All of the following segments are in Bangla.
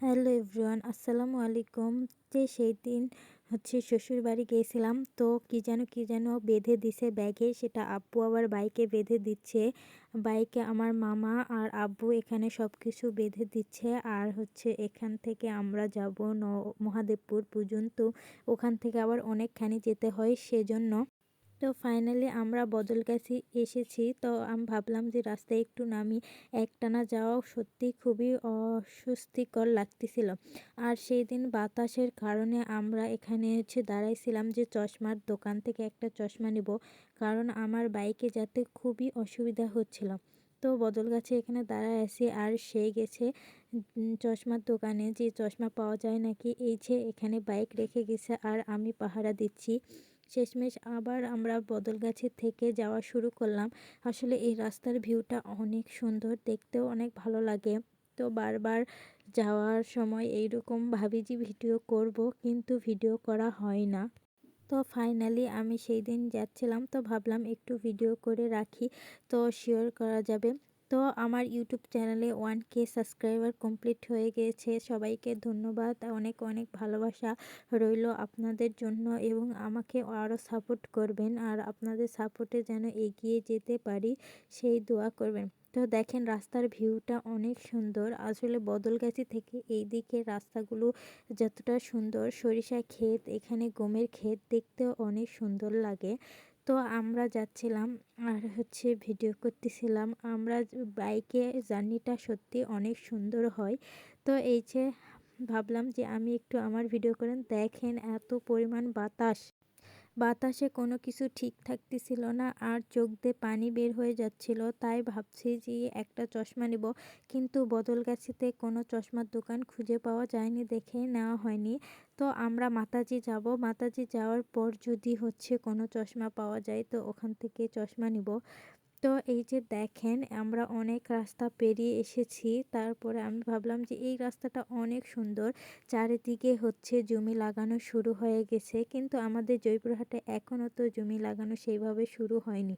হ্যালো এভরিওয়ান, আসসালামু আলাইকুম। যে সেই দিন হচ্ছে শ্বশুর বাড়ি গিয়েছিলাম, তো কি যেন কি যেন বেঁধে দিছে ব্যাগে। সেটা আব্বু আবার বাইকে বেঁধে দিচ্ছে। বাইকে আমার মামা আর আব্বু এখানে সব কিছু বেঁধে দিচ্ছে। আর হচ্ছে এখান থেকে আমরা যাব মহাদেবপুর পর্যন্ত। ওখান থেকে আবার অনেকখানি যেতে হয় সেজন্য তো ফাইনালি আমরা বদলগাছি এসেছি। তো আমি ভাবলাম যে রাস্তায় একটু নামি, একটানা যাওয়া সত্যি খুবই অস্বস্তিকর লাগতেছিল। আর সেই দিন বাতাসের কারণে আমরা এখানে হচ্ছে দাঁড়াইছিলাম যে চশমার দোকান থেকে একটা চশমা নিব, কারণ আমার বাইকে যাতে খুবই অসুবিধা হচ্ছিল। তো বদল গাছে এখানে দাঁড়ায় আছি আর সে গেছে চশমার দোকানে। যে চশমা পাওয়া যায় নাকি, এই যে এখানে বাইক রেখে গেছে আর আমি পাহারা দিচ্ছি। শেষমেশ আবার আমরা বদলগাছি থেকে যাওয়া শুরু করলাম। আসলে এই রাস্তার ভিউটা অনেক সুন্দর, দেখতেও অনেক ভালো লাগে। তো বারবার যাওয়ার সময় এইরকম ভাবি যে ভিডিও করব, কিন্তু ভিডিও করা হয় না। তো ফাইনালি আমি সেই দিন যাচ্ছিলাম, তো ভাবলাম একটু ভিডিও করে রাখি। তো শেয়ার করা যাবে তো আমার ইউটিউব চ্যানেলে ওয়ান কে সাবস্ক্রাইবার কমপ্লিট হয়ে গিয়েছে সবাইকে ধন্যবাদ। অনেক অনেক ভালোবাসা রইল আপনাদের জন্য এবং আমাকে আরও সাপোর্ট করবেন আর আপনাদের সাপোর্টে যেন এগিয়ে যেতে পারি, সেই দোয়া করবেন। তো দেখেন রাস্তার ভিউটা অনেক সুন্দর। আসলে বদলগাছি থেকে এই দিকে রাস্তাগুলো যতটা সুন্দর, সরিষা ক্ষেত, এখানে গমের ক্ষেত দেখতেও অনেক সুন্দর লাগে। তো আমরা যাচ্ছিলাম আর হচ্ছে ভিডিও করতেছিলাম। আমরা বাইকে জার্নিটা সত্যি অনেক সুন্দর হয়। তো এই যে ভাবলাম যে আমি একটু আমার ভিডিও করেন, দেখেন এত পরিমাণ বাতাস। বাতাসে কোনো কিছু ঠিক থাকতেছিল না আর চোখ দিয়ে পানি বের হয়ে যাচ্ছিল, তাই ভাবছি যে একটা চশমা নেব। কিন্তু বদলগাছিতে কোনো চশমার দোকান খুঁজে পাওয়া যায়নি দেখে নেওয়া হয়নি। তো আমরা মাতাজি যাব। মাতাজি যাওয়ার পর যদি হচ্ছে কোনো চশমা পাওয়া যায়, তো ওখান থেকে চশমা নিব। তো এই যে দেখেন, আমরা অনেক রাস্তা পেরিয়ে এসেছি। তারপরে আমি ভাবলাম যে, এই রাস্তাটা অনেক সুন্দর। চারিদিকে হচ্ছে জমি লাগানো শুরু হয়ে গেছে। কিন্তু আমাদের জয়পুরহাটে এখনও তো জমি লাগানো সেইভাবে শুরু হয়নি।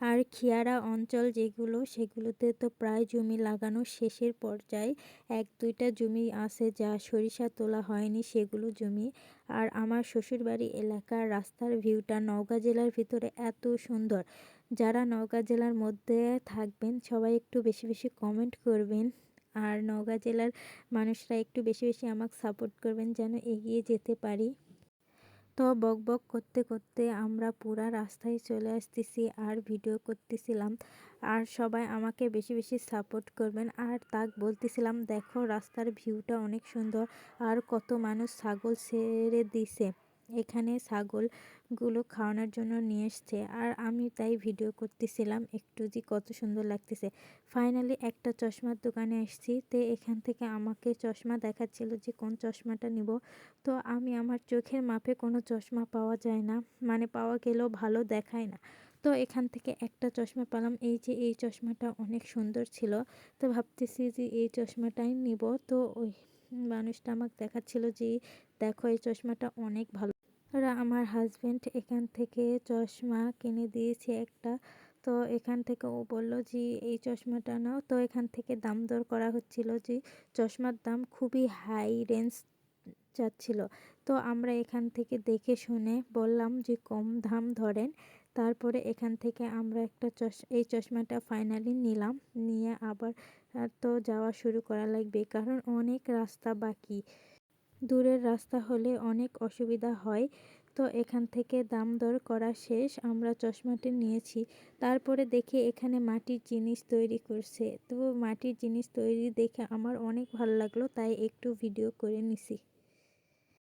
আর খিয়ারা অঞ্চল যেগুলো, সেগুলোতে তো প্রায় জমি লাগানো শেষের পর্যায়ে এক দুইটা জমি আছে যা সরিষা তোলা হয়নি সেগুলো জমি। আর আমার শ্বশুরবাড়ি এলাকার রাস্তার ভিউটা নওগাঁ জেলার ভিতরে এত সুন্দর। যারা নওগাঁ জেলার মধ্যে থাকবেন, সবাই একটু বেশি বেশি কমেন্ট করবেন। আর নওগাঁ জেলার মানুষরা একটু বেশি বেশি আমাকে সাপোর্ট করবেন, যেন এগিয়ে যেতে পারি। তো বক বক করতে করতে আমরা পুরা রাস্তায় চলে আসতেছি আর ভিডিও করতেছিলাম। আর সবাই আমাকে বেশি বেশি সাপোর্ট করবেন। আর তাক বলতেছিলাম, দেখো রাস্তার ভিউটা অনেক সুন্দর। আর কত মানুষ ছাগল ছেড়ে দিছে। এখানে ছাগলগুলো খাওয়ানোর জন্য নিয়ে এসছে। আর আমি তাই ভিডিও করতেছিলাম, একটু যে কত সুন্দর লাগতেছে। ফাইনালি একটা চশমার দোকানে এসেছি তো এখান থেকে আমাকে চশমা দেখাচ্ছিল যে কোন চশমাটা নিব। তো আমি আমার চোখের মাপে কোনো চশমা পাওয়া যায় না মানে পাওয়া গেলেও ভালো দেখায় না। তো এখান থেকে একটা চশমা পেলাম, এই যে এই চশমাটা অনেক সুন্দর ছিল। তো ভাবতেছি যে এই চশমাটাই নিব। তো ওই মানুষটা আমাকে দেখাচ্ছিল যে, দেখো, এই চশমাটা অনেক ভালো আমার হাজব্যান্ড এখান থেকে চশমা কিনে দিয়েছে একটা। তো এখান থেকে ও বলল যে এই চশমাটা নাও। তো এখান থেকে দাম দর করা হচ্ছিল যে চশমার দাম খুবই হাই রেঞ্জ যাচ্ছিল। তো আমরা এখান থেকে দেখে শুনে বললাম যে কম দাম ধরেন। তারপরে এখান থেকে আমরা একটা চশ, এই চশমাটা ফাইনালি নিলাম। নিয়ে আবার তো যাওয়া শুরু করা লাগবে, কারণ অনেক রাস্তা বাকি। দূরের রাস্তা হলে অনেক অসুবিধা হয়। তো এখান থেকে দাম দর করা শেষ, আমরা চশমাটি নিয়েছি। তারপরে দেখি এখানে মাটির জিনিস তৈরি করছে। তো মাটির জিনিস তৈরি দেখে আমার অনেক ভালো লাগল, তাই একটু ভিডিও করে নিছি।